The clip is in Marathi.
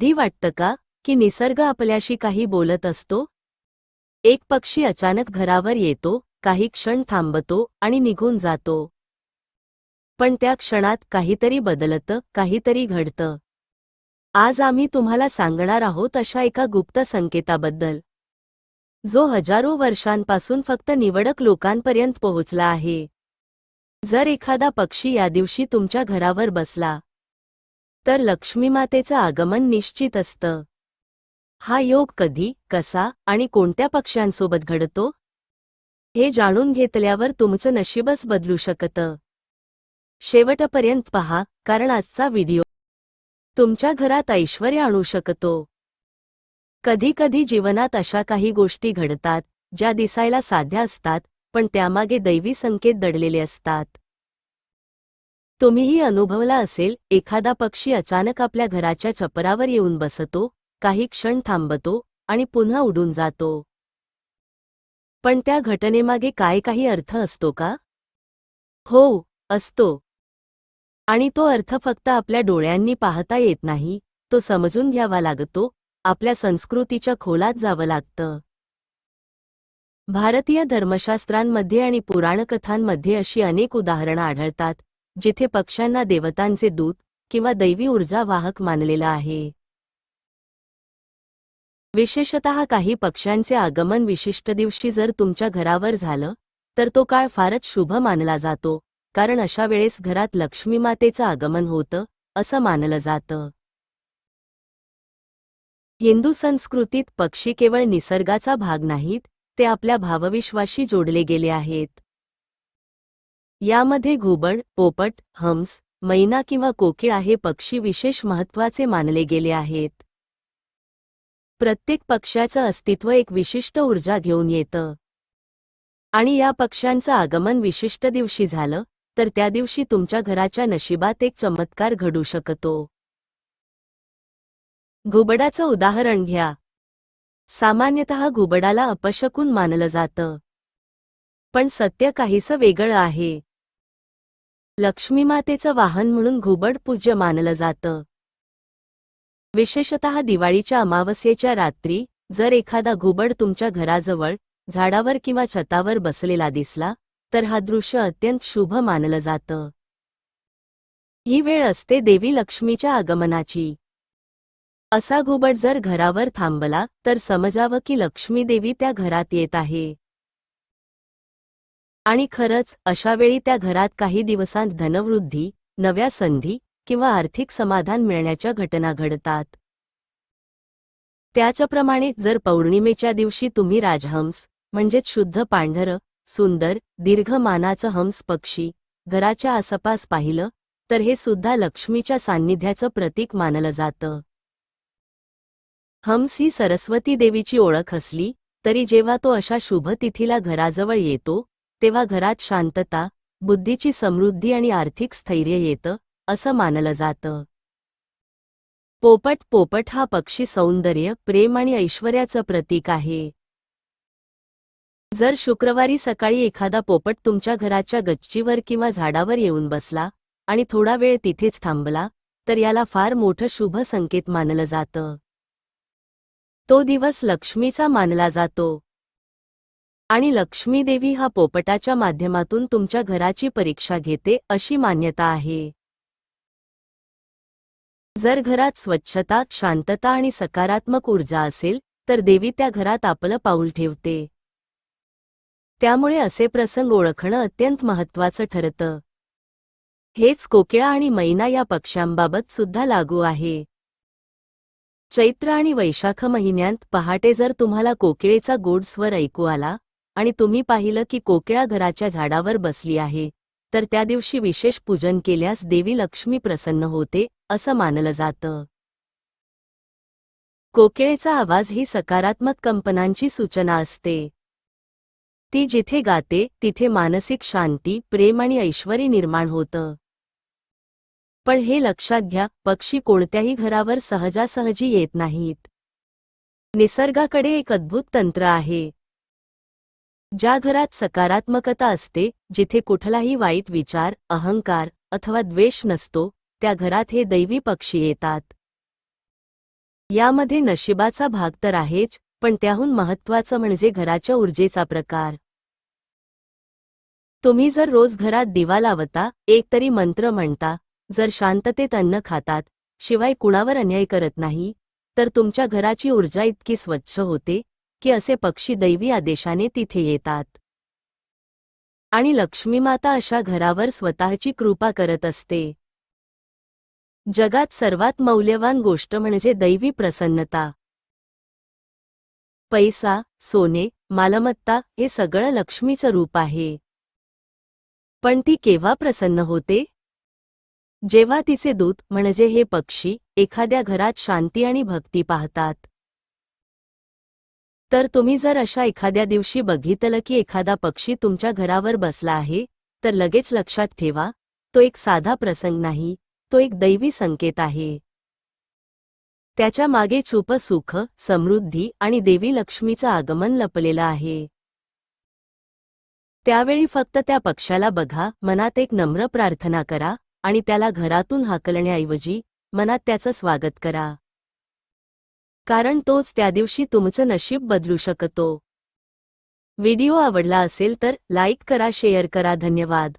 कधी वाटतं का की निसर्ग आपल्याशी काही बोलत असतो? एक पक्षी अचानक घरावर येतो काही क्षण थांबतो आणि निघून जातो. पण त्या क्षणात काहीतरी बदलतं काहीतरी घडतं. आज आम्ही तुम्हाला सांगणार आहोत अशा एका गुप्त संकेताबद्दल. जो हजारो वर्षांपासून फक्त निवडक लोकांपर्यंत पोहोचला आहे. जर एखादा पक्षी या दिवशी तुमच्या घरावर बसला तर लक्ष्मीमातेचं आगमन निश्चित असतं. हा योग कधी कसा आणि कोणत्या पक्ष्यांसोबत घडतो? हे जाणून घेतल्यावर तुमचं नशीबच बदलू शकतं. शेवटपर्यंत पहा कारण आजचा व्हिडिओ तुमच्या घरात ऐश्वर्य आणू शकतो. कधीकधी जीवनात अशा काही गोष्टी घडतात ज्या दिसायला साध्या असतात पण त्यामागे दैवी संकेत दडलेले असतात. तुम्हीही अनुभवला असेल एखादा पक्षी अचानक आपल्या घराच्या छपरावर येऊन बसतो काही क्षण थांबतो आणि पुन्हा उडून जातो. पण त्या घटनेमागे काय काही अर्थ असतो का? हो असतो. आणि तो अर्थ फक्त आपल्या डोळ्यांनी पाहता येत नाही तो समजून घ्यावा लागतो आपल्या संस्कृतीच्या खोलात जावं लागतं. भारतीय धर्मशास्त्रांमध्ये आणि पुराणकथांमध्ये अशी अनेक उदाहरणं आढळतात जिथे पक्ष्यांना देवतांचे दूत किंवा दैवी ऊर्जा वाहक मानलेला आहे. विशेषतः काही पक्ष्यांचे आगमन विशिष्ट दिवशी जर तुमच्या घरावर झालं तर तो काळ फारच शुभ मानला जातो कारण अशा वेळेस घरात लक्ष्मीमातेचं आगमन होतं असं मानलं जातं. हिंदू संस्कृतीत पक्षी केवळ निसर्गाचा भाग नाहीत ते आपल्या भावविश्वाशी जोडले गेले आहेत. यामध्ये घुबड पोपट हंस मैना किंवा कोकिळा हे पक्षी विशेष महत्त्वाचे मानले गेले आहेत. प्रत्येक पक्ष्याचं अस्तित्व एक विशिष्ट ऊर्जा घेऊन येतं. आणि या पक्ष्यांचं आगमन विशिष्ट दिवशी झालं तर त्या दिवशी तुमच्या घराच्या नशिबात एक चमत्कार घडू शकतो. घुबडाचं उदाहरण घ्या. सामान्यतः घुबडाला अपशकून मानलं जातं. पण सत्य काहीसं वेगळं आहे. लक्ष्मीमातेचं वाहन म्हणून घुबड पूज्य मानलं जातं. विशेषतः दिवाळीच्या अमावस्येच्या रात्री जर एखादा घुबड तुमच्या घराजवळ झाडावर किंवा छतावर बसलेला दिसला तर हा दृश्य अत्यंत शुभ मानलं जातं. ही वेळ असते देवी लक्ष्मीच्या आगमनाची. असा घुबड जर घरावर थांबला तर समजावं की लक्ष्मी देवी त्या घरात येत आहे. आणि खरंच अशावेळी त्या घरात काही दिवसांत धनवृद्धी नव्या संधी किंवा आर्थिक समाधान मिळण्याच्या घटना घडतात. त्याचप्रमाणे जर पौर्णिमेच्या दिवशी तुम्ही राजहंस म्हणजेच शुद्ध पांढरं सुंदर दीर्घ मानाचं हंस पक्षी घराच्या आसपास पाहिलं तर हे सुद्धा लक्ष्मीच्या सान्निध्याचं प्रतीक मानलं जातं. हंस ही सरस्वती देवीची ओळख असली तरी जेव्हा तो अशा शुभ तिथीला घराजवळ येतो तेव्हा घरात शांतता बुद्धीची समृद्धी आणि आर्थिक स्थैर्य येतं असं मानलं जातं. पोपट पोपट हा पक्षी सौंदर्य प्रेम आणि ऐश्वर्याचं प्रतीक आहे. जर शुक्रवारी सकाळी एखादा पोपट तुमच्या घराच्या गच्चीवर किंवा झाडावर येऊन बसला आणि थोडा वेळ तिथेच थांबला तर याला फार मोठं शुभ संकेत मानलं जातं. तो दिवस लक्ष्मीचा मानला जातो. आणि लक्ष्मी देवी हा पोपटाच्या माध्यमातून तुमच्या घराची परीक्षा घेते अशी मान्यता आहे. जर घरात स्वच्छता शांतता आणि सकारात्मक ऊर्जा असेल तर देवी त्या घरात आपलं पाऊल ठेवते. त्यामुळे असे प्रसंग ओळखणं अत्यंत महत्त्वाचं ठरतं. हेच कोकिळा आणि मैना या पक्ष्यांबाबत सुद्धा लागू आहे. चैत्र आणि वैशाख महिन्यांत पहाटे जर तुम्हाला कोकिळेचा गोड स्वर ऐकू आला आणि तुम्ही पाहिलं की कोकिळा घराच्या झाडावर बसली आहे. तर त्या दिवशी विशेष पूजन केल्यास देवी लक्ष्मी प्रसन्न होते असं मानलं जातं. कोकिळेचा आवाज ही सकारात्मक कंपनांची सूचना असते. ती जिथे गाते तिथे मानसिक शांती प्रेम आणि ऐश्वरी निर्माण होतं. पण हे लक्षात घ्या पक्षी कोणत्याही घरावर सहजासहजी येत नाहीत. निसर्गाकडे एक अद्भुत तंत्र आहे. ज्या घरात सकारात्मकता असते जिथे कुठलाही वाईट विचार अहंकार अथवा द्वेष नसतो त्या घरात हे दैवी पक्षी येतात. यामध्ये नशिबाचा भाग तर आहेच पण त्याहून महत्त्वाचं म्हणजे घराच्या ऊर्जेचा प्रकार. तुम्ही जर रोज घरात दिवा लावता एक तरी मंत्र म्हणता जर शांततेत अन्न खातात शिवाय कुणावर अन्याय करत नाही तर तुमच्या घराची ऊर्जा इतकी स्वच्छ होते की असे पक्षी दैवी आदेशाने तिथे येतात. आणि लक्ष्मीमाता अशा घरावर स्वतःची कृपा करत असते. जगात सर्वात मौल्यवान गोष्ट म्हणजे दैवी प्रसन्नता. पैसा सोने मालमत्ता हे सगळं लक्ष्मीचं रूप आहे. पण ती केव्हा प्रसन्न होते? जेव्हा तिचे दूत म्हणजे हे पक्षी एखाद्या घरात शांती आणि भक्ती पाहतात. तर तुम्ही जर अशा एखाद्या दिवशी बघितलं की एखादा पक्षी तुमच्या घरावर बसला आहे तर लगेच लक्षात ठेवा तो एक साधा प्रसंग नाही तो एक दैवी संकेत आहे. त्याच्यामागे चुप सुख समृद्धी आणि देवी लक्ष्मीचं आगमन लपलेलं आहे. त्यावेळी फक्त त्या पक्षाला बघा मनात एक नम्र प्रार्थना करा आणि त्याला घरातून हाकलण्याऐवजी मनात त्याचं स्वागत करा. कारण तोच त्या दिवशी तुमचं नशीब बदलू शकतो. व्हिडिओ आवडला असेल तर लाईक करा शेअर करा. धन्यवाद.